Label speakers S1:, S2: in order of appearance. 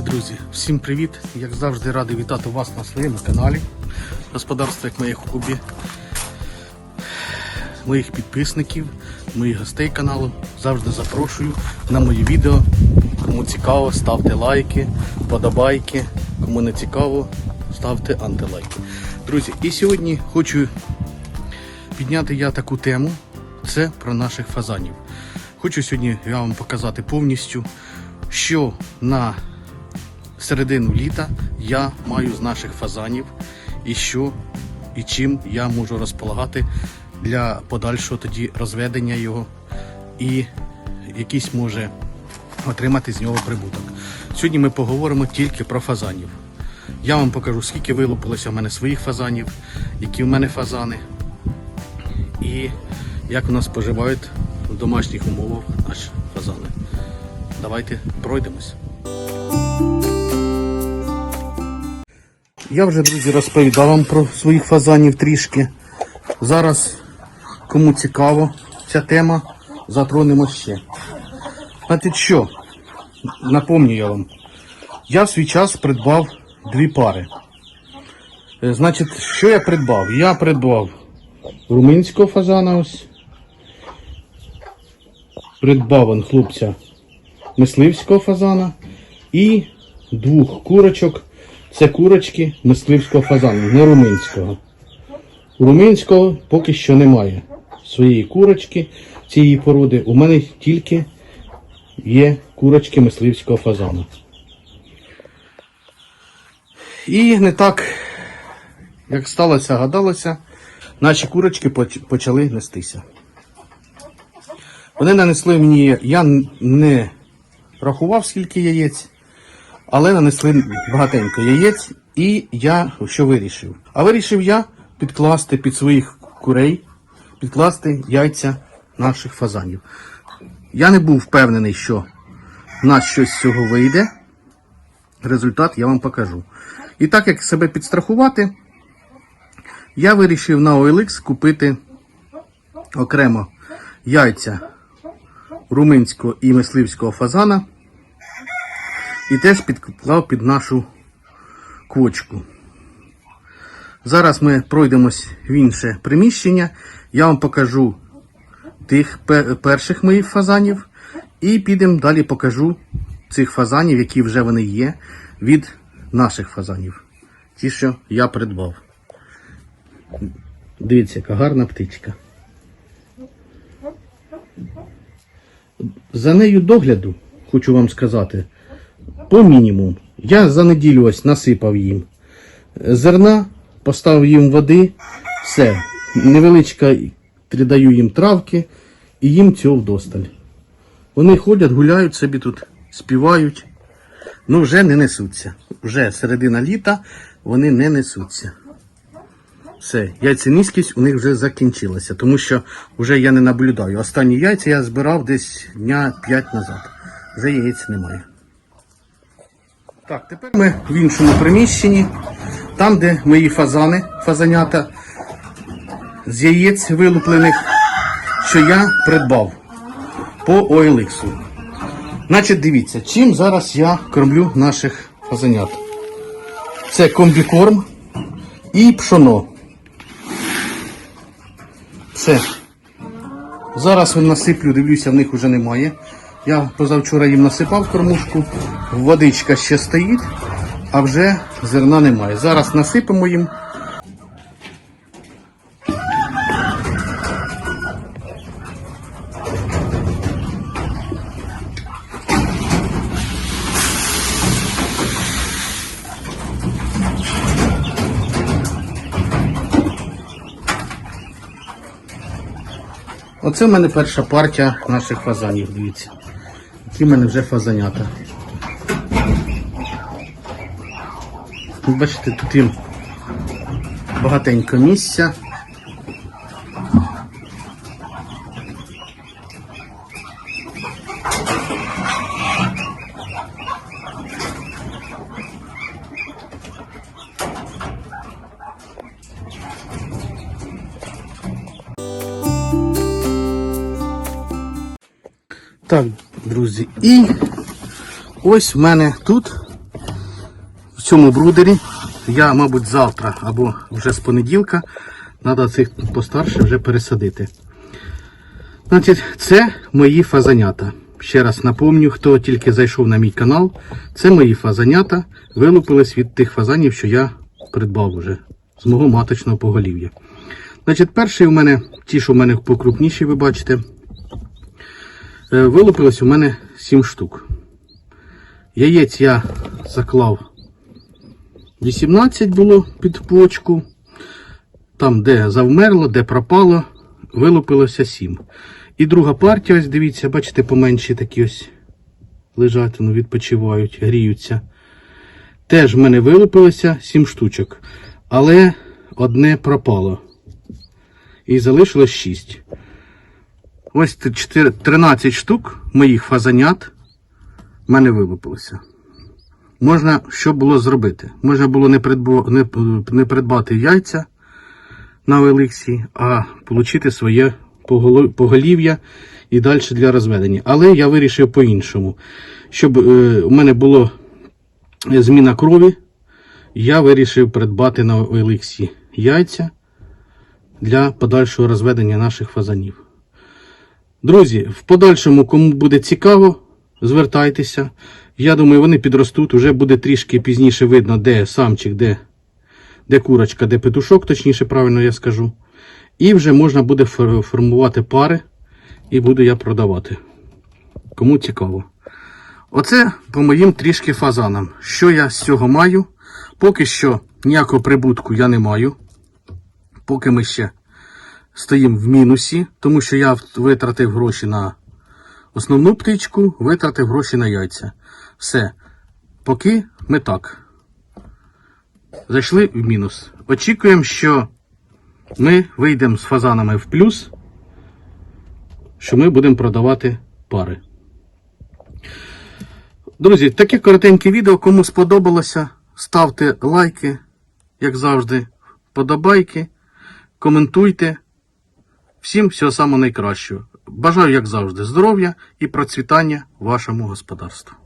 S1: Друзі, всім привіт! Як завжди радий вітати вас на своєму каналі. Господарство як моїх хобі, моїх підписників, моїх гостей каналу. Завжди запрошую на мої відео. Кому цікаво, ставте лайки, подобайки. Кому не цікаво, ставте антилайки. Друзі, і сьогодні хочу підняти я таку тему. Це про наших фазанів. Хочу сьогодні я вам показати повністю, що на середину літа я маю з наших фазанів і що і чим я можу розполагати для подальшого тоді розведення його і якийсь може отримати з нього прибуток. Сьогодні ми поговоримо тільки про фазанів. Я вам покажу, скільки вилупилося в мене своїх фазанів, які в мене фазани, і як у нас споживають в домашніх умовах наші фазани. Давайте пройдемось. Я вже, друзі, розповідав вам про своїх фазанів трішки. Зараз, кому цікаво ця тема, затронемо ще. Знаєте що? Напомню я вам. Я в свій час придбав дві пари. Е, Значить, що я придбав? Я придбав румунського фазана ось. Придбав он хлопця мисливського фазана і двох курочок. Це курочки мисливського фазану, не румунського. Румунського поки що немає своєї курочки цієї породи. У мене тільки є курочки мисливського фазану. І не так, як сталося, гадалося, наші курочки почали нестися. Вони нанесли мені, я не рахував скільки яєць, але нанесли багатенько яєць, і я що вирішив? А вирішив я підкласти під своїх курей, підкласти яйця наших фазанів. Я не був впевнений, що в нас щось з цього вийде. Результат я вам покажу. І так як себе підстрахувати, я вирішив на OLX купити окремо яйця румунського і мисливського фазана і теж підклав під нашу квочку. Зараз ми пройдемось в інше приміщення. Я вам покажу тих перших моїх фазанів і підемо далі покажу цих фазанів, які вже вони є, від наших фазанів. Ті, що я придбав. Дивіться, яка гарна птичка. За нею догляду, хочу вам сказати, по мінімум. Я за неділю ось насипав їм зерна, поставив їм води, все. Невеличка даю їм травки і їм цього вдосталь. Вони ходять, гуляють собі тут, співають, ну вже не несуться. Вже середина літа вони не несуться. Все, яйцеміськість у них вже закінчилася, тому що вже я не наблюдаю. Останні яйця я збирав десь дня 5 назад. Вже яєць немає. Так, тепер ми в іншому приміщенні, там, де мої фазани, фазанята з яєць вилуплених, що я придбав по OLX. Значить, дивіться, чим зараз я кормлю наших фазанят. Це комбікорм і пшоно. Все. Зараз насиплю, дивлюся, в них вже немає. Я позавчора їм насипав кормушку, водичка ще стоїть, а вже зерна немає. Зараз насипемо їм. Оце в мене перша партія наших фазанів, дивіться. Які в мене вже фазанята. Тут, Бачите, тут їм багатенько місця. Так, друзі, і ось в мене тут в цьому брудері. Я, мабуть, завтра або вже з понеділка треба цих постарше вже пересадити. Значить, це мої фазанята. Ще раз напомню, хто тільки зайшов на мій канал, це мої фазанята вилупились від тих фазанів, що я придбав уже з мого маточного поголів'я. Значить, перший у мене, ті, що у мене покрупніші, ви бачите, вилупилось у мене 7 штук. Яєць я заклав 18 було під почку. Там, де завмерло, де пропало, вилупилося 7. І друга партія, ось дивіться, бачите, поменші такі ось лежать, ну, відпочивають, гріються. Теж в мене вилупилося 7 штучок. Але одне пропало. І залишилось 6. Ось т- 13 штук моїх фазанят в мене вилупилося. Можна що було зробити? Можна було не, не, не придбати яйця на Великсі, а отримати своє поголів'я і далі для розведення. Але я вирішив по-іншому. Щоб е, у мене було е, зміна крові, я вирішив придбати на Еликсі яйця для подальшого розведення наших фазанів. Друзі, в подальшому, кому буде цікаво, звертайтеся. Я думаю, вони підростуть, уже буде трішки пізніше видно, де самчик, де, де курочка, де петушок, точніше, правильно я скажу. І вже можна буде формувати пари, і буду я продавати. Кому цікаво. Оце по моїм трішки фазанам. Що я з цього маю? Поки що ніякого прибутку я не маю. Поки ми ще стоїмо в мінусі, тому що я витратив гроші на основну птичку, витратив гроші на яйця. Все. Поки ми так. Зайшли в мінус. Очікуємо, що ми вийдемо з фазанами в плюс, що ми будемо продавати пари. Друзі, таке коротеньке відео. Кому сподобалося, ставте лайки, як завжди, подобайки, коментуйте. Всім всього самого найкращого. Бажаю, як завжди, здоров'я і процвітання вашому господарству.